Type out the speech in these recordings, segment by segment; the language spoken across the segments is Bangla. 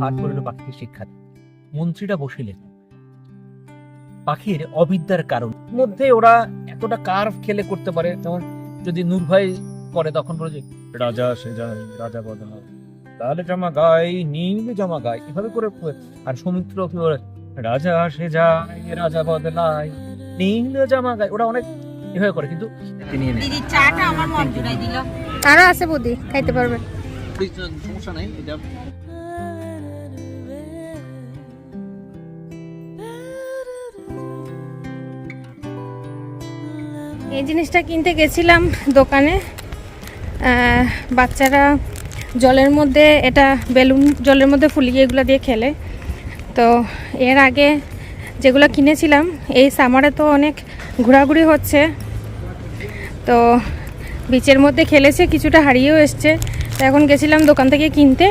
হাত করিল পাখিকে শিক্ষা মন্ত্রীরা বসিলেন। পাখির অবিদ্যার কারণ। মধ্যে ওরা এতটা কার্ভ খেলে করতে পারে যেমন যদি নূর ভাই করে তখন বলে যে রাজা সে যায় রাজা বদলা লাল জামা গাই নীল জামা গাই এভাবে করে আর সৌমিত্র কি বলে রাজা সে যায় রাজা বদলায়। নীল জামা গাই ওরা অনেক এভাবে করে কিন্তু তিনি দিদি চাটা আমার মন জুড়াই দিল। আরও আছে বুদ্ধি খাইতে পারবে। সমস্যা নাই এটা এই জিনিসটা কিনতে গেছিলাম দোকানে। বাচ্চারা জলের মধ্যে এটা বেলুন জলের মধ্যে ফুলিয়ে এগুলো দিয়ে খেলে। তো এর আগে যেগুলো কিনেছিলাম, এই সামারে তো অনেক ঘোরাঘুরি হচ্ছে। তো বিচের মধ্যে খেলেছে, কিছুটা হারিয়েও এসছে। তো এখন গেছিলাম দোকান থেকে কিনতে।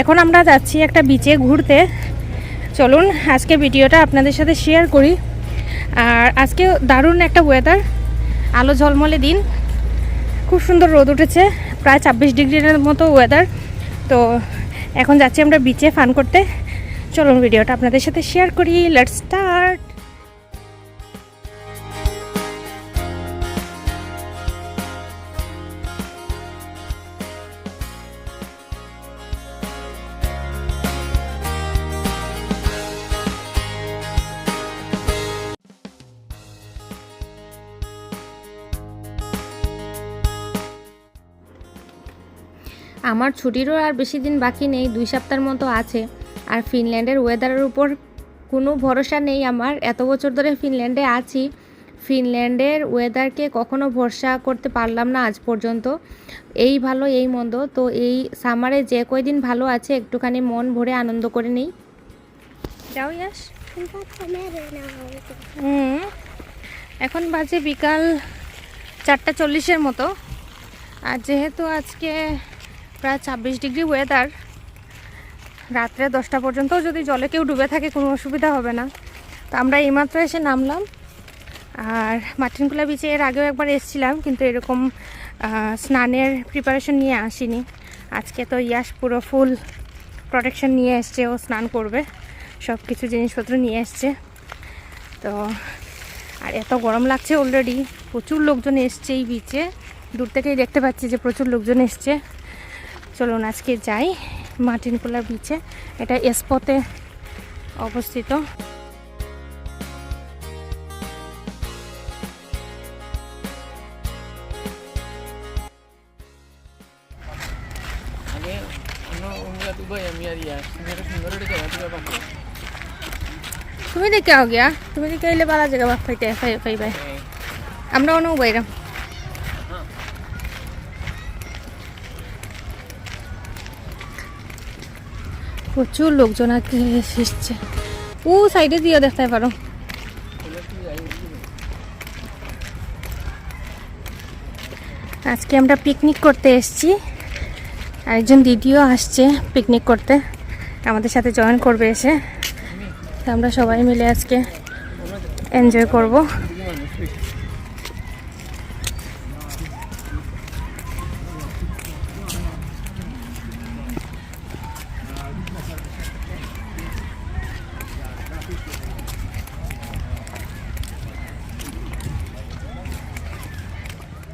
এখন আমরা যাচ্ছি একটা বিচে ঘুরতে। চলুন, আজকে ভিডিওটা আপনাদের সাথে শেয়ার করি। আর আজকে দারুণ একটা ওয়েদার আলো ঝলমলে দিন। খুব সুন্দর রোদ উঠেছে, প্রায় ছাব্বিশ ডিগ্রির মতো ওয়েদার তো এখন যাচ্ছি আমরা বিচে ফান করতে। চলুন ভিডিওটা আপনাদের সাথে শেয়ার করি। লেটস স্টার্ট আমার ছুটিরও আর বেশি দিন বাকি নেই, দুই সপ্তাহের মতো আছে। আর ফিনল্যান্ডের ওয়েদারের উপর কোনো ভরসা নেই আমার। এত বছর ধরে ফিনল্যান্ডে আছি। ফিনল্যান্ডের ওয়েদারকে কখনো ভরসা করতে পারলাম না আজ পর্যন্ত। এই ভালো, এই মন্দ। তো এই সামারে যে কয়দিন ভালো আছে, একটুখানি মন ভরে আনন্দ করে নেই। যাও ইয়াস। এখন বাজে বিকাল চারটা চল্লিশের মতো। আর যেহেতু আজকে প্রায় ছাব্বিশ ডিগ্রি ওয়েদার রাত্রে দশটা পর্যন্ত যদি জলে কেউ ডুবে থাকে কোনো অসুবিধা হবে না। তো আমরা এইমাত্র এসে নামলাম। আর মার্টিনকুলা বিচে এর আগেও একবার এসেছিলাম, কিন্তু এরকম স্নানের প্রিপারেশন নিয়ে আসিনি। আজকে তো ইয়াস পুরো ফুল প্রোটেকশন নিয়ে এসছে, ও স্নান করবে। সব কিছু জিনিসপত্র নিয়ে এসছে। তো, আর এত গরম লাগছে অলরেডি প্রচুর লোকজন এসছে এই বিচে দূর থেকেই দেখতে পাচ্ছি যে প্রচুর লোকজন এসছে। চলুন আজকে যাই মার্টিনকুলা বিচে এটা এসপতে অবস্থিত। বাকি তুমি দেখে গিয়া। তুমি দেখে এলে বালা জায়গা বাপ পাইতে পাই পাইবে আমরা অন্য বাইরাম প্রচুর লোকজন এসছে। ও সাইডে দিয়ে দেখতে পারো। আজকে আমরা পিকনিক করতে এসেছি। আরেকজন দিদিও আসছে পিকনিক করতে। আমাদের সাথে জয়েন করবে এসে। আমরা সবাই মিলে আজকে এনজয় করব।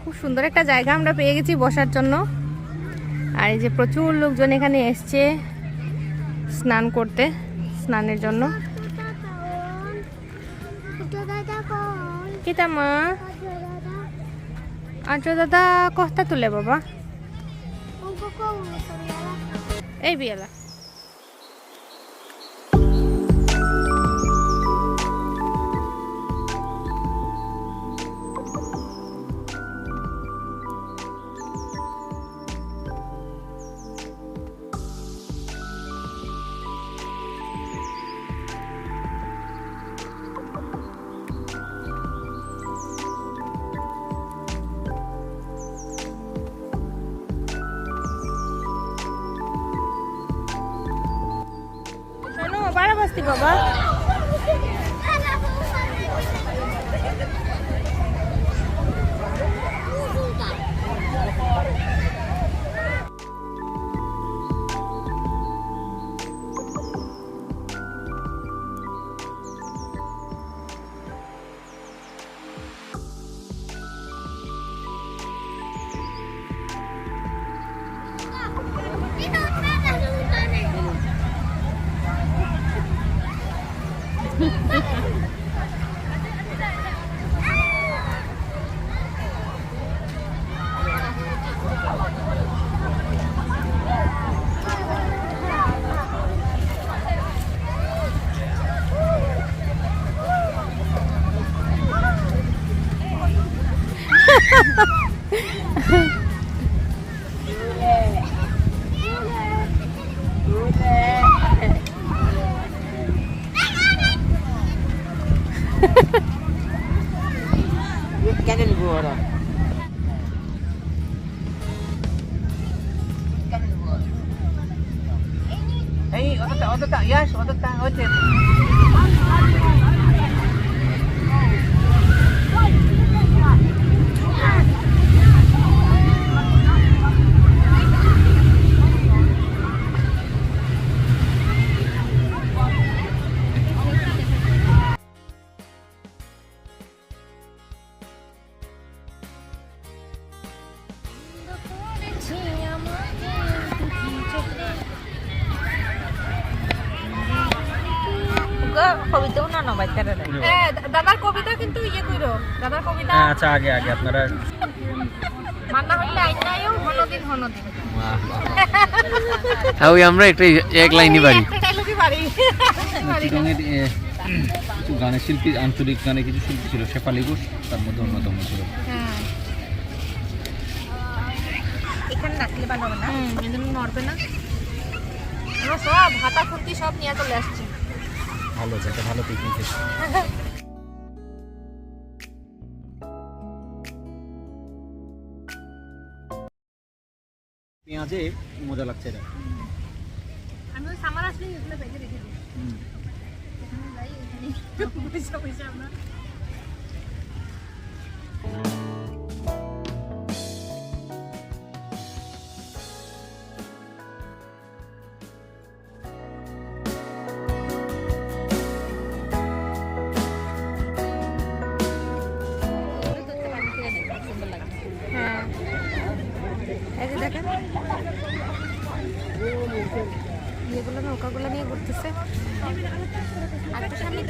খুব সুন্দর একটা জায়গা আমরা পেয়ে গেছি বসার জন্য। আর এই যে প্রচুর লোকজন এখানে এসছে স্নান করতে, স্নানের জন্য। কিতা আজ দাদা কস্তা তুলে বাবা। এই বিয়ালা। 走吧。কবিতাও না হ্যাঁ দাদার কবিতা কিন্তু ইয়ে কইরো। দাদার কবিতা আচ্ছা আগে আগে আপনারা মান্না হইলে আইনায়ও হনদিন হনদিন আমরা একটা এক লাইনই কিছু গানের শিল্পী আঞ্চলিক গানে কিছু শিল্পী ছিল শেফালি ঘোষ তার মধ্যে অন্যতম ছিল। হ্যাঁ। এখানে নাচলে ভালো হবে না? নড়বে না। আমরা সব হাতা খুন্তি সব নিয়ে চলে আসছি। ভালো একটা ভালো পিকনিক পেঁয়াজে মজা লাগছে এটা। আমি সামার আসলে এগুলো রেখে দিই। হুম। যাই এখানে। বসে বসে আমরা। ইয়েগুলো নৌকাগুলো নিয়ে ঘুরতেছে। আর তাহলে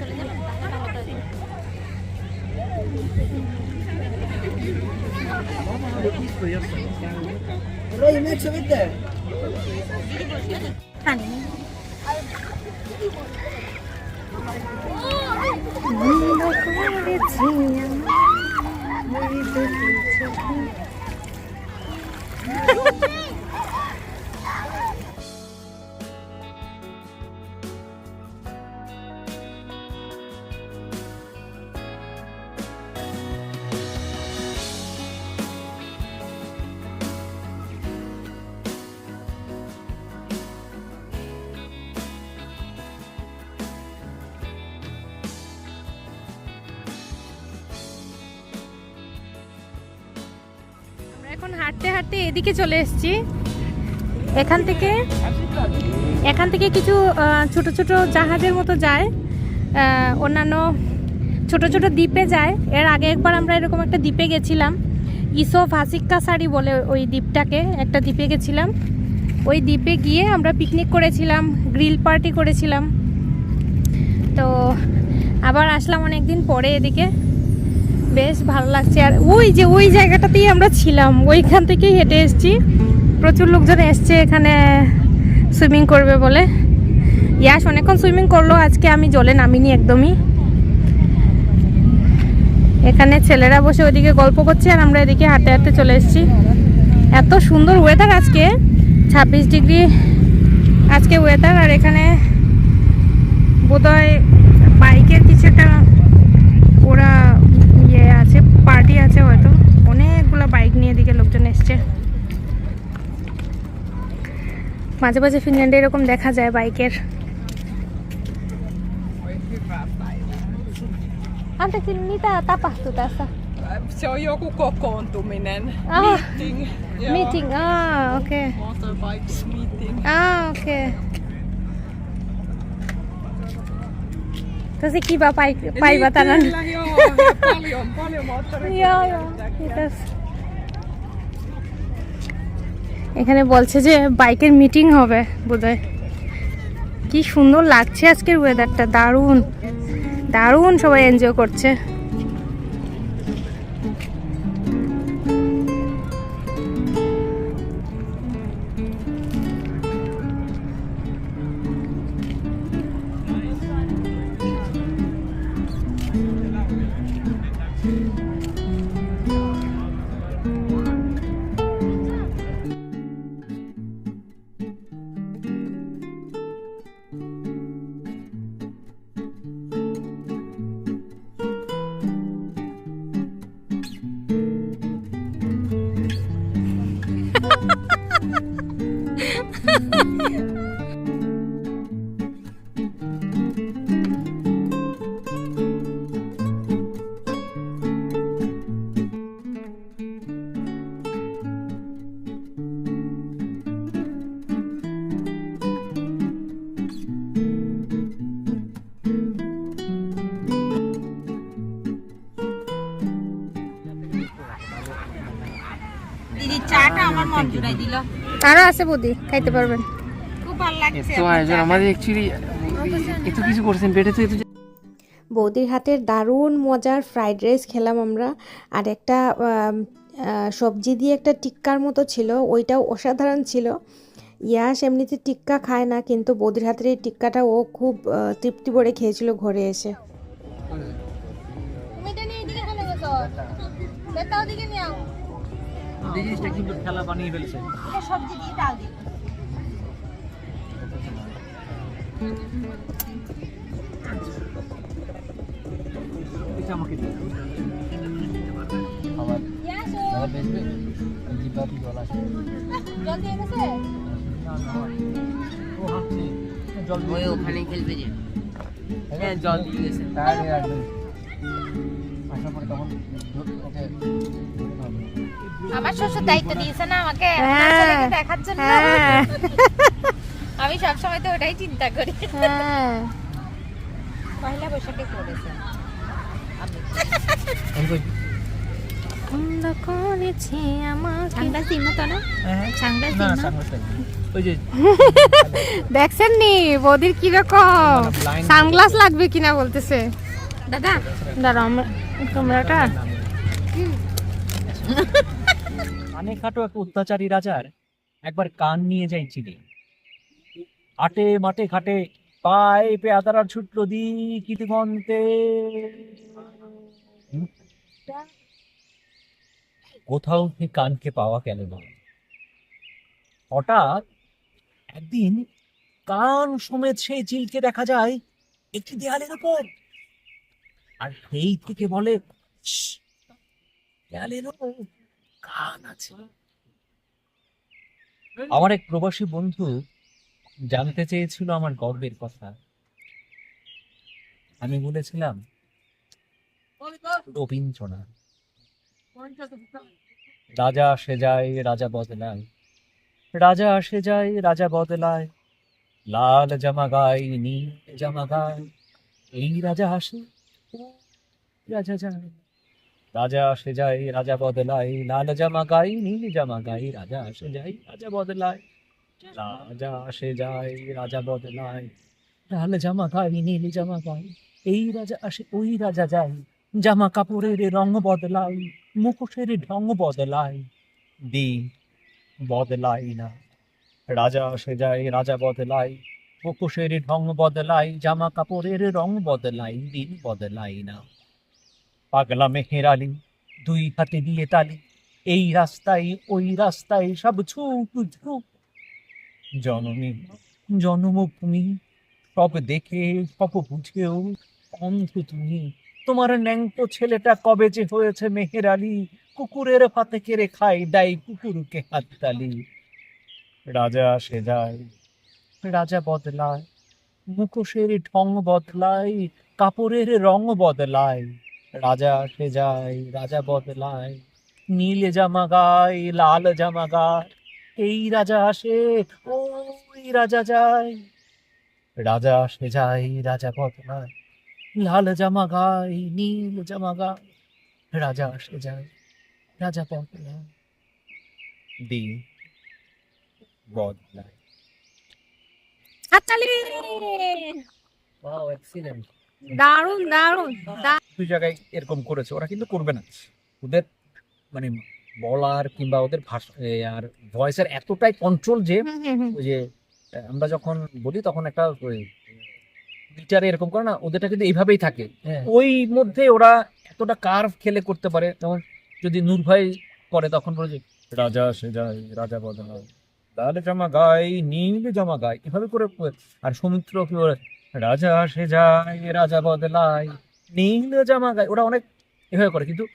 হাঁটতে হাঁটতে এদিকে চলে এসেছি। এখান থেকে এখান থেকে কিছু ছোট ছোট জাহাজের মতো যায়। অন্যান্য ছোট ছোট দ্বীপে যায়। এর আগে একবার আমরা এরকম একটা দ্বীপে গেছিলাম। ইসো ফাসিক্কা সারি বলে ওই দ্বীপটাকে একটা দ্বীপে গেছিলাম। ওই দ্বীপে গিয়ে আমরা পিকনিক করেছিলাম গ্রিল পার্টি করেছিলাম। তো আবার আসলাম অনেক দিন পরে এদিকে। বেশ ভালো লাগছে। আর ওই যে, ওই জায়গাটাতেই আমরা ছিলাম। ওইখান থেকেই হেঁটে এসেছি। প্রচুর লোকজন এসছে এখানে সুইমিং করবে বলে। ইয়াস, অনেকক্ষণ সুইমিং করল। আজকে আমি জলে নামিনি একদমই। এখানে ছেলেরা বসে ওইদিকে গল্প করছে আর আমরা এদিকে হাঁটতে হাঁটতে চলে এসেছি। এত সুন্দর ওয়েদার আজকে। ছাব্বিশ ডিগ্রি আজকে ওয়েদার আর এখানে বোধহয় বাইকের কিছু একটা ওরা অনেকে আছে পার্টি আছে হয়তো। অনেকগুলো বাইক নিয়ে দিকে লোকজন এসছে। মাঝে মাঝে ফিনল্যান্ডে এরকম দেখা যায় বাইকের আন্তকিন মিটা তাপাহতো okay motor okay Tosi kiva päivä tänään. Kyllä, joo. Paljon, paljon. Joo, joo. Kiitos. এখানে বলছে যে বাইকের মিটিং হবে বোধহয় কি সুন্দর লাগছে আজকের ওয়েদারটা দারুণ দারুণ সবাই এনজয় করছে 哈哈哈哈哈哈 আরও আছে বৌদি খাইতে পারবেন। খুব ভালো লাগছে তো আয়োজন আমাদের অ্যাকচুয়ালি এত কিছু করছেন পেটে তো এত বৌদির হাতের দারুণ মজার ফ্রাইড রাইস খেলাম আমরা আর একটা সবজি দিয়ে একটা টিক্কার মতো ছিল ওইটাও অসাধারণ ছিল। ইয়াস এমনিতে টিক্কা খায় না কিন্তু বৌদির হাতের এই টিক্কাটা ও খুব তৃপ্তি করে খেয়েছিল ঘরে এসে। তুমি এটা নিয়ে এদিকে চলে ওদিকে নিয়ে জিনিসটা কিন্তু খেলা বানিয়ে ফেলছে। এটা সবজি দিয়ে ডাল দিই এটা আমাকে দিন। খাবার নিয়ে আসো খাবার জল আছে। জল দিয়ে গেছে ও হাঁটছে জল খেলবে যে। হ্যাঁ জল দিয়ে গেছে তাহলে আসার পরে তখন আমার শ্বশুর দায়িত্ব দিয়েছে না আমাকে হ্যাঁ। দেখার জন্য। হ্যাঁ। আমি সবসময় তো ওটাই চিন্তা করি। হ্যাঁ। পয়লা বৈশাখে করেছে হ্যাঁ দেখছেন নি? বৌদির কীরকম মানে সানগ্লাস লাগবে কিনা বলতেছে। দাদা। আমার ক্যামেরাটা কানে খাটো এক অত্যাচারী রাজার একবার কান নিয়ে যাই চিনি। আটে মাঠে ঘাটে পায়ে পেয়াদারার ছুটলো দি কোথাও সে কানকে পাওয়া গেল না। হঠাৎ একদিন কান সমেত সেই চিলকে দেখা যায় একটি দেয়ালের উপর। আর সেই থেকে বলে দেয়ালের উপর কান আছে। আমার এক প্রবাসী বন্ধু জানতে চেয়েছিল আমার গর্বের কথা। আমি বলেছিলাম, রবীন্দ্রনাথ, রাজা আসে যায়, রাজা বদলায়। রাজা আসে যায়, রাজা বদলায়। লাল জামা গায়, নীল জামা গায়, এই রাজা আসে রাজা যায়। রাজা আসে যায়, রাজা বদলাই লাল জামা গাই নীল জামা গাই রাজা আসে যাই রাজা বদলায়। রাজা আসে যায়, রাজা বদলাই লাল জামা গাই নীল জামা গাই এই রাজা আসে, ওই রাজা যায়। জামা কাপড়ের রং বদলাই মুখোশের ঢং বদলাই দিন বদলাই না। রাজা আসে যায়, রাজা বদলাই মুখোশের ঢং বদলাই জামা কাপড়ের রং বদলাই দিন বদলাই না। পাগলা মেহের আলী দুই হাতে দিয়ে তালি, এই রাস্তায়, ওই রাস্তায় সব ছুট ছুট জননী, জন্মভূমি, সব দেখে, সব বুঝেও অন্ধ তুমি। তোমার ন্যাংটো ছেলেটা কবে যে হয়েছে মেহের আলী কুকুরের ফাতে কেড়ে খাই দাই কুকুরকে হাততালি। রাজা আসে যায়, রাজা বদলায়, মুখোশের ঢং বদলায়, কাপড়ের রং বদলায়। রাজা আসে যায় রাজা বদলায় নীল জামা গায় লাল জামা গায়। এই রাজা আসে ওই রাজা যায়। রাজা আসে যায় রাজা বদলায় লাল জামা গায় নীল জামা গায়। রাজা আসে যায় রাজা বদলায় দিন বদলায় হাততালি! ওয়াও এক্সিলেন্ট দারুণ দারুণ দা- দুই জায়গায় এরকম করেছে। ওরা কিন্তু করবে না ওদের মানে বলার কিংবা ওদের ভাষা আর ভয়েসের এতটাই কন্ট্রোল যে। ওই যে আমরা যখন বলি তখন একটা গিটারে এরকম করে না ওদেরটা কিন্তু এইভাবেই থাকে। ওই মধ্যে ওরা এতটা কার্ভ খেলে করতে পারে। যেমন যদি নূর ভাই করে তখন বলে যে রাজা সে যায় রাজা বদলায় লাল জামা গায় নীল জামা গায়। এভাবে করে আর সৌমিত্র কি রাজা সে যায় রাজা বদলায়। নীল জামা গায় ওরা অনেক এভাবে করে কিন্তু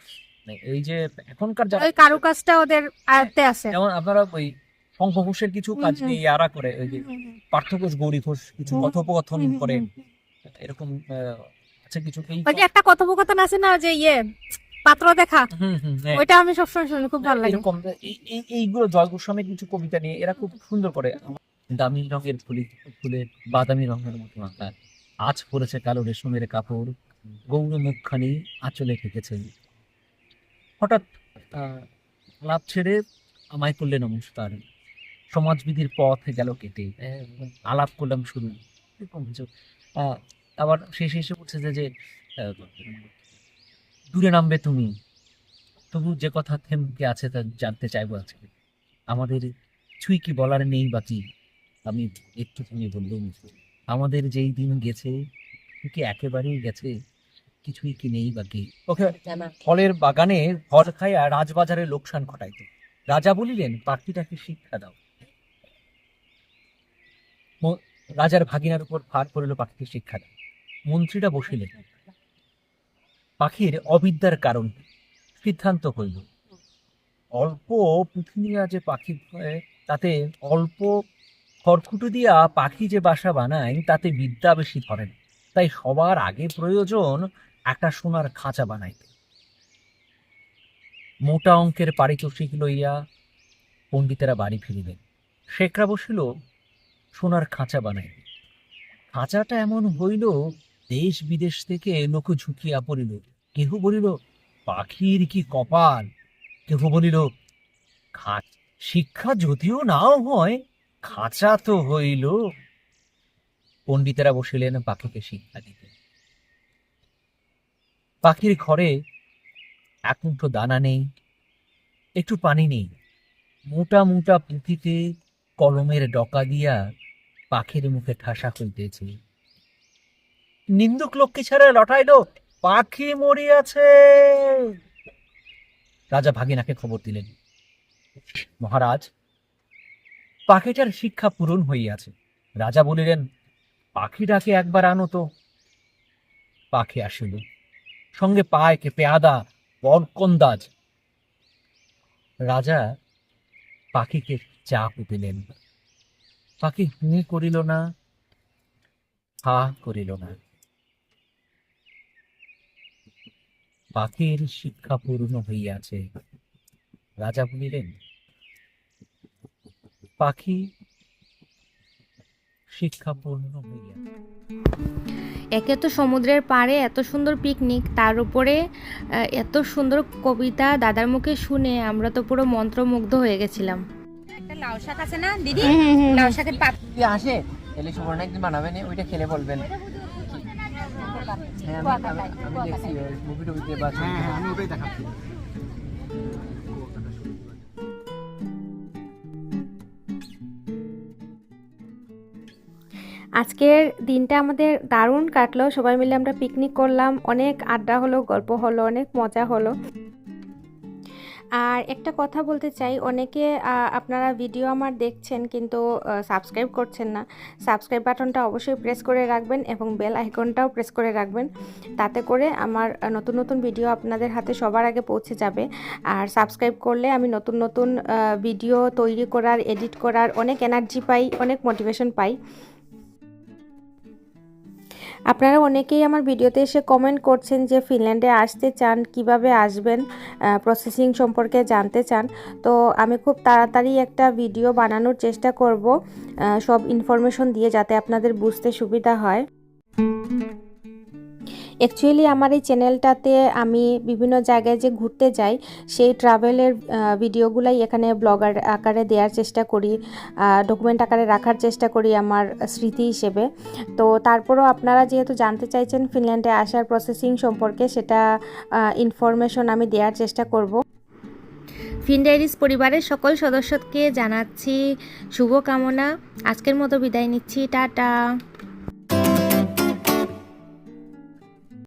এই যে এখনকার যারা ওই কারুকাজটা ওদের আয়ত্তে আছে। যেমন আপনারা ওই শঙ্খ ঘোষের কিছু কাজ। নিয়ে আরা করে ওই যে পার্থ ঘোষ গৌরী ঘোষ কিছু কথোপকথন করে। এরকম আছে কিছু ওই যে একটা কথোপকথন আছে না যে ইয়ে পাত্র দেখা? হ্যাঁ। ওইটা আমি সবসময় শুনি খুব ভালো লাগে। এরকম এই- এই- এইগুলো জয় গোস্বামীর কিছু কবিতা নিয়ে এরা খুব সুন্দর করে। দামি রঙের ফুলি ফুলের বাদামি রঙের মতো আকার আজ পড়েছে কালো রেশমের কাপড় গৌর মুখখানি আঁচলে ঠেকেছে হঠাৎ লাভ ছেড়ে আমায় করলে নমস্কার। সমাজবিধির পথ গেল কেটে। আলাপ করলাম শুরু। এরকম কিছু। আবার শেষে এসে বলছে যে যে দূরে নামবে তুমি। তবু যে কথা থেমকে আছে তা জানতে চাইব আজকে। আমাদের কিছুই কি বলার নেই বাকি? আমি একটু তুমি বললাম, আমাদের যেই দিন গেছে, কি একেবারেই গেছে? কিছুই কি নেই বাকি ওকে। ফলের বাগানে ফল খাইয়া রাজবাজারে লোকসান ঘটাইত। রাজা বলিলেন পাখিটাকে শিক্ষা দাও। রাজার ভাগিনার উপর ভার পড়িল পাখিকে শিক্ষা দাও। মন্ত্রীরা বসিলেন। পাখির অবিদ্যার কারণ সিদ্ধান্ত হইল অল্প পুঁথি যে পাখি তাতে অল্প খড়কুটো দিয়া পাখি যে বাসা বানায় তাতে বিদ্যা বেশি ধরে না। তাই সবার আগে প্রয়োজন একটা সোনার খাঁচা বানাইতে। মোটা অঙ্কের পারিতোষিক লইয়া পণ্ডিতেরা বাড়ি ফিরিলেন। শেখরা বসিল, সোনার খাঁচা বানাইতে। খাঁচাটা এমন হইল, দেশ বিদেশ থেকে লোক ঝুঁকিয়া পড়িল। কেহ বলিল, পাখির কি কপাল? কেহ বলিল খা শিক্ষা যদিও নাও হয়, খাঁচা তো হইল। পণ্ডিতেরা বসিলেন পাখিকে শিক্ষা দিতে। পাখির ঘরে এক মুঠো দানা নেই, একটু পানি নেই। মোটা মোটা পুঁথিতে কলমের ডকা দিয়া পাখির মুখে ঠাসা হইতেছে নিন্দুক লক্ষ্মী ছাড়া লটাইল পাখি মরিয়াছে। রাজা ভাগিনাকে খবর দিলেন, মহারাজ, পাখিটার শিক্ষা পূরণ হইয়াছে। রাজা বলিলেন, পাখিটাকে একবার আনো তো। পাখি আসিল। সঙ্গে পায়কে পেয়াদা, বরকন্দাজ। রাজা পাখিকে চাপ দিলেন পাখি হুঁ করিল না, হা করিল না। পাখির শিক্ষা পূর্ণ হইয়াছে। রাজা বলিলেন, পাখি শিক্ষা পূর্ণ হইয়াছে একে তো সমুদ্রের পাড়ে এত সুন্দর পিকনিক তার উপরে এত সুন্দর কবিতা দাদার মুখে শুনে আমরা তো পুরো মন্ত্রমুগ্ধ হয়ে গেছিলাম। একটা লাউ শাক আছে না দিদি? লাউ শাকের পাত। আসে? তাহলে সুবর্ণ একদিন বানাবেন ওইটা খেলে বলবেন। হ্যাঁ আমি আমি- আমি দেখছি মুভি টুভিতে বা ছবিতে। আজকের দিনটা আমাদের দারুণ কাটলো। সবাই মিলে আমরা পিকনিক করলাম। অনেক আড্ডা হলো, গল্প হলো, অনেক মজা হলো। আর একটা কথা বলতে চাই, অনেকে আপনারা ভিডিও আমার দেখছেন কিন্তু সাবস্ক্রাইব করছেন না। সাবস্ক্রাইব বাটনটা অবশ্যই প্রেস করে রাখবেন এবং বেল আইকনটাও প্রেস করে রাখবেন। তাতে করে আমার নতুন নতুন ভিডিও আপনাদের হাতে সবার আগে পৌঁছে যাবে। আর সাবস্ক্রাইব করলে আমি নতুন নতুন ভিডিও তৈরি করার এডিট করার অনেক এনার্জি পাই, অনেক মোটিভেশন পাই। আপনারা অনেকেই আমার ভিডিওতে এসে কমেন্ট করছেন যে ফিনল্যান্ডে আসতে চান, কীভাবে আসবেন প্রসেসিং সম্পর্কে জানতে চান। তো আমি খুব তাড়াতাড়ি একটা ভিডিও বানানোর চেষ্টা করব সব ইনফরমেশন দিয়ে যাতে আপনাদের বুঝতে সুবিধা হয়। অ্যাকচুয়ালি আমার এই চ্যানেলটাতে আমি বিভিন্ন জায়গায় যে ঘুরতে যাই, সেই ট্রাভেলের ভিডিওগুলাই এখানে ব্লগার আকারে দেওয়ার চেষ্টা করি ডকুমেন্ট আকারে রাখার চেষ্টা করি আমার স্মৃতি হিসেবে। তো তারপরও আপনারা যেহেতু জানতে চাইছেন ফিনল্যান্ডে আসার প্রসেসিং সম্পর্কে, সেটা ইনফরমেশন আমি দেওয়ার চেষ্টা করব। ফিনডাইরিস পরিবারের সকল সদস্যকে জানাচ্ছি শুভকামনা। আজকের মতো বিদায় নিচ্ছি। টাটা।